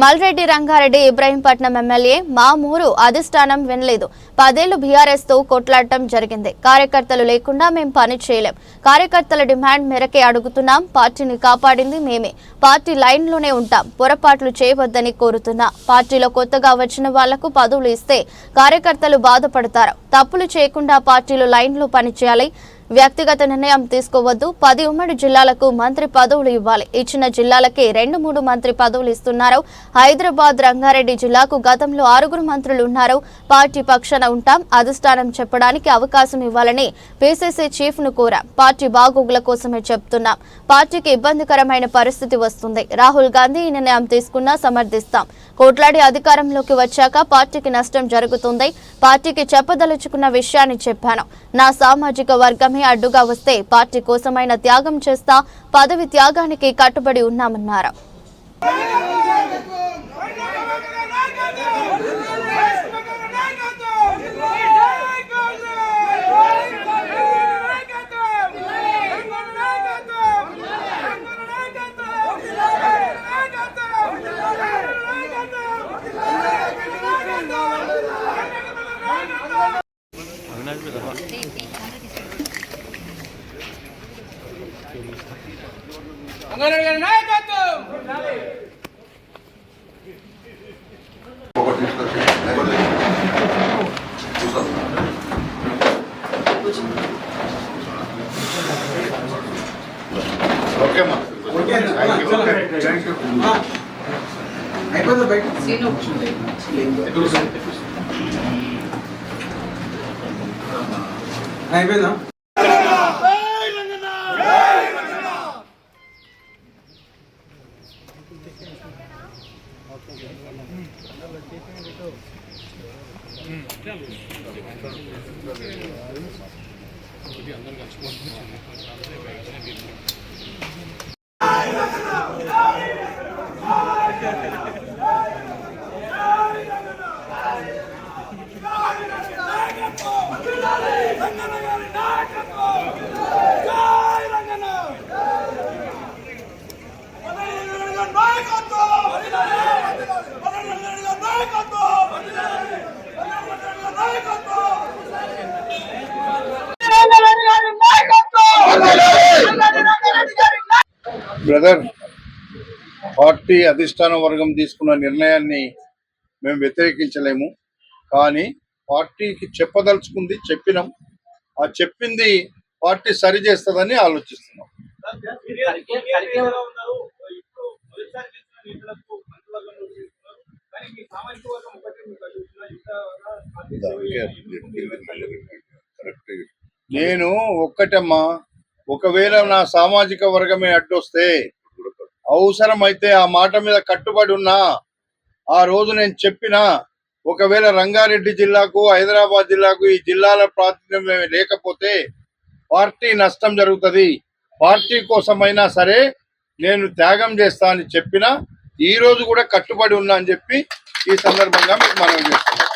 Malreddy Rangareddy Ibrahimpatnam MLA మా మూరు అధిష్టానం వినలేదు. పదేళ్ళు బీఆర్ఎస్తో కొట్లాడటం జరిగింది. కార్యకర్తలు లేకుండా మేం పని చేయలేం. కార్యకర్తల డిమాండ్ మేరకే అడుగుతున్నాం. పార్టీని కాపాడింది మేమే. పార్టీ లైన్లోనే ఉంటాం. పొరపాట్లు చేయవద్దని కోరుతున్నా. పార్టీలో కొత్తగా వచ్చిన వాళ్ళకు పదవులు ఇస్తే కార్యకర్తలు బాధపడతారు. తప్పులు చేయకుండా పార్టీలో లైన్లో పనిచేయాలి. వ్యక్తిగత నిర్ణయం తీసుకోవద్దు. పది ఉమ్మడి జిల్లాలకు మంత్రి పదవులు ఇవ్వాలి. ఇచ్చిన జిల్లాలకే రెండు మూడు మంత్రి పదవులు ఇస్తున్నారు. హైదరాబాద్ రంగారెడ్డి జిల్లాకు గతంలో ఆరుగురు మంత్రులు ఉన్నారు. పార్టీ పక్షాన ఉంటాం. అధిష్టానం చెప్పడానికి అవకాశం ఇవ్వాలని పీసీసీ చీఫ్ను కోరాం. పార్టీ బాగోగుల కోసమే చెప్తున్నాం. పార్టీకి ఇబ్బందికరమైన పరిస్థితి వస్తుంది. రాహుల్ గాంధీ ఈ నిర్ణయం తీసుకున్నా సమర్థిస్తాం. కోట్లాడి అధికారంలోకి వచ్చాక పార్టీకి నష్టం జరుగుతుంది. పార్టీకి చెప్పదలుచుకున్న విషయాన్ని చెప్పాను. నా సామాజిక వర్గమే అడ్డుగా వస్తే పార్టీ కోసమైన త్యాగం చేస్తా పదవి త్యాగానికి కట్టుబడి ఉన్నామన్నారు. యూ అయిపోతుంది బయట? అయిపోయిందా? అందరూ బ్రదర్ పార్టీ అధిష్టాన వర్గం తీసుకున్న నిర్ణయాన్ని మేము వ్యతిరేకించలేము. కానీ పార్టీకి చెప్పదలుచుకుంది చెప్పినాం. ఆ చెప్పింది పార్టీ సరి చేస్తుందని ఆలోచిస్తున్నాం. నేను ఒక్కటమ్మా ఒకవేళ నా సామాజిక వర్గమే అడ్డొస్తే అవసరమైతే ఆ మాట మీద కట్టుబడి ఉన్నా ఆ రోజు నేను చెప్పిన ఒకవేళ రంగారెడ్డి జిల్లాకు హైదరాబాద్ జిల్లాకు ఈ జిల్లాల ప్రాతినిధ్యం లేకపోతే పార్టీ నష్టం జరుగుతుంది. పార్టీ కోసమైనా సరే నేను త్యాగం చేస్తా అని చెప్పిన ఈ రోజు కూడా కట్టుబడి ఉన్నా అని చెప్పి ఈ సందర్భంగా మీకు మనం చేస్తున్నాం